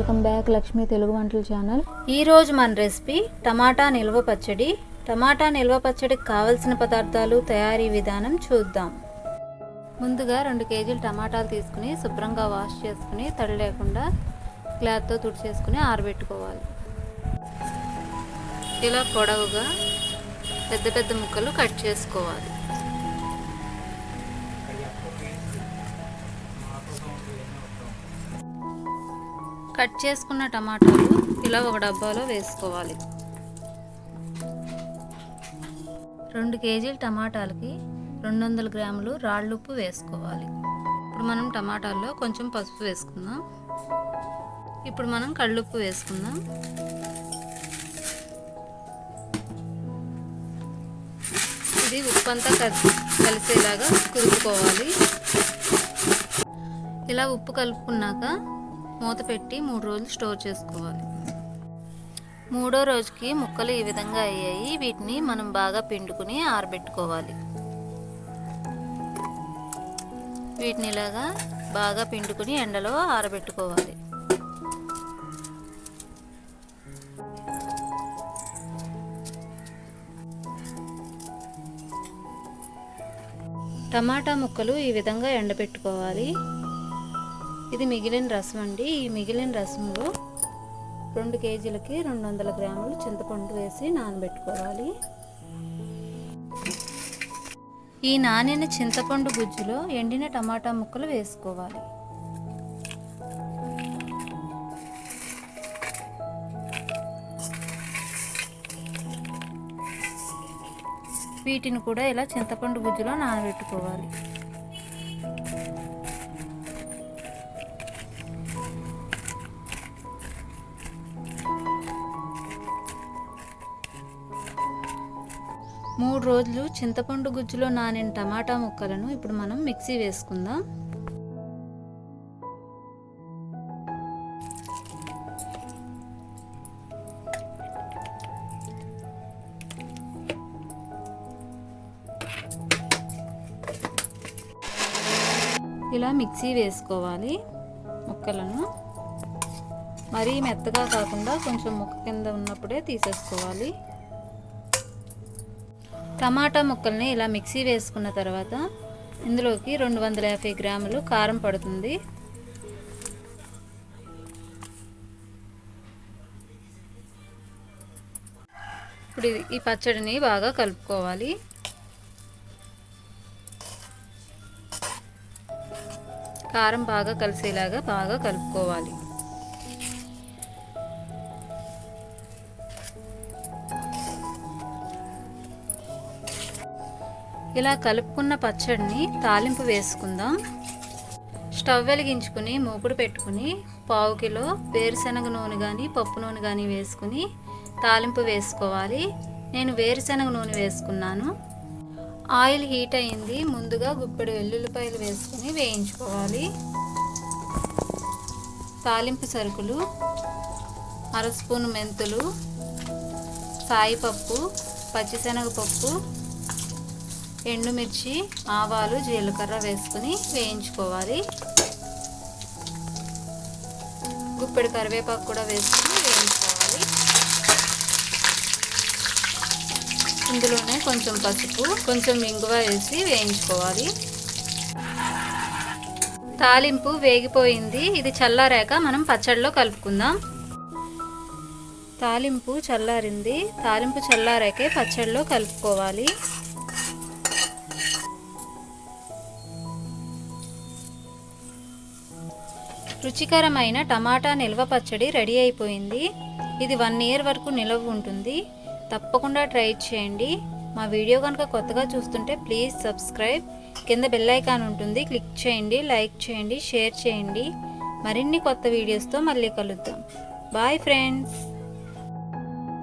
Welcome back Lakshmi Telugu వంటల channel. ఈరోజు మన రెసిపీ టమాటా నిల్వ పచ్చడి. టమాటా నిల్వ పచ్చడికి కావలసిన పదార్థాలు తయారీ విధానం చూద్దాం. ముందుగా రెండు కేజీలు టమాటాలు తీసుకుని శుభ్రంగా వాష్ చేసుకుని తడి లేకుండా క్లాత్తో తుడిచేసుకుని ఆరబెట్టుకోవాలి. ఇలా పొడవుగా పెద్ద పెద్ద ముక్కలు కట్ చేసుకోవాలి. కట్ చేసుకున్న టమాటాలు ఇలా ఒక డబ్బాలో వేసుకోవాలి. రెండు కేజీల టమాటాలకి రెండు వందల గ్రాములు రాళ్ళుప్పు వేసుకోవాలి. ఇప్పుడు మనం టమాటాల్లో కొంచెం పసుపు వేసుకుందాం. ఇప్పుడు మనం కళ్ళుప్పు వేసుకుందాం. ఇది ఉప్పు అంతా కలిసేలాగా కురుపుకోవాలి. ఇలా ఉప్పు కలుపుకున్నాక మూత పెట్టి మూడు రోజులు స్టోర్ చేసుకోవాలి. మూడో రోజుకి ముక్కలు ఈ విధంగా అయ్యాయి. వీటిని మనం బాగా పిండుకుని ఆరబెట్టుకోవాలి. వీటిని ఇలాగా బాగా పిండుకుని ఎండలో ఆరబెట్టుకోవాలి. టమాటా ముక్కలు ఈ విధంగా ఎండబెట్టుకోవాలి. ఇది మిగిలిన రసం అండి. ఈ మిగిలిన రసంలో రెండు కేజీలకి రెండు వందల గ్రాములు చింతపండు వేసి నానబెట్టుకోవాలి. ఈ నానిన చింతపండు గుజ్జులో ఎండిన టమాటా ముక్కలు వేసుకోవాలి. వీటిని కూడా ఇలా చింతపండు గుజ్జులో నానబెట్టుకోవాలి. మూడు రోజులు చింతపండు గుజ్జులో నానిన టమాటా ముక్కలను ఇప్పుడు మనం మిక్సీ వేసుకుందాం. ఇలా మిక్సీ వేసుకోవాలి ముక్కలను. మరీ మెత్తగా కాకుండా కొంచెం ముక్క కింద ఉన్నప్పుడే తీసేసుకోవాలి. టమాటా ముక్కల్ని ఇలా మిక్సీ వేసుకున్న తర్వాత ఇందులోకి రెండు వందల యాభై గ్రాములు కారం పడుతుంది. ఇప్పుడు ఈ పచ్చడిని బాగా కలుపుకోవాలి. కారం బాగా కలిసేలాగా బాగా కలుపుకోవాలి. ఇలా కలుపుకున్న పచ్చడిని తాలింపు వేసుకుందాం. స్టవ్ వెలిగించుకుని మూకుడు పెట్టుకుని పావు కిలో వేరుశనగ నూనె కానీ పప్పు నూనె కానీ వేసుకుని తాలింపు వేసుకోవాలి. నేను వేరుశనగ నూనె వేసుకున్నాను. ఆయిల్ హీట్ అయింది. ముందుగా గుప్పెడు వెల్లుల్లిపాయలు వేసుకుని వేయించుకోవాలి. తాలింపు సరుకులు అర స్పూన్ మెంతులు సాయిపప్పు పచ్చిశనగపప్పు ఎండుమిర్చి ఆవాలు జీలకర్ర వేసుకుని వేయించుకోవాలి. గుప్పెడు కరివేపాకు కూడా వేసుకుని వేయించుకోవాలి. ఇందులోనే కొంచెం పసుపు కొంచెం ఇంగువ వేసి వేయించుకోవాలి. తాలింపు వేగిపోయింది. ఇది చల్లారాక మనం పచ్చడిలో కలుపుకుందాం. తాలింపు చల్లారింది. తాలింపు చల్లారాకే పచ్చడిలో కలుపుకోవాలి. రుచికరమైన టమాటా నిల్వ పచ్చడి రెడీ అయిపోయింది. ఇది వన్ ఇయర్ వరకు నిలవ ఉంటుంది. తప్పకుండా ట్రై చేయండి. మా వీడియో కనుక కొత్తగా చూస్తుంటే ప్లీజ్ సబ్స్క్రైబ్. కింద బెల్ ఐకాన్ ఉంటుంది. క్లిక్ చేయండి లైక్ చేయండి షేర్ చేయండి. మరిన్ని కొత్త వీడియోస్తో మళ్ళీ కలుద్దాం. Bye friends.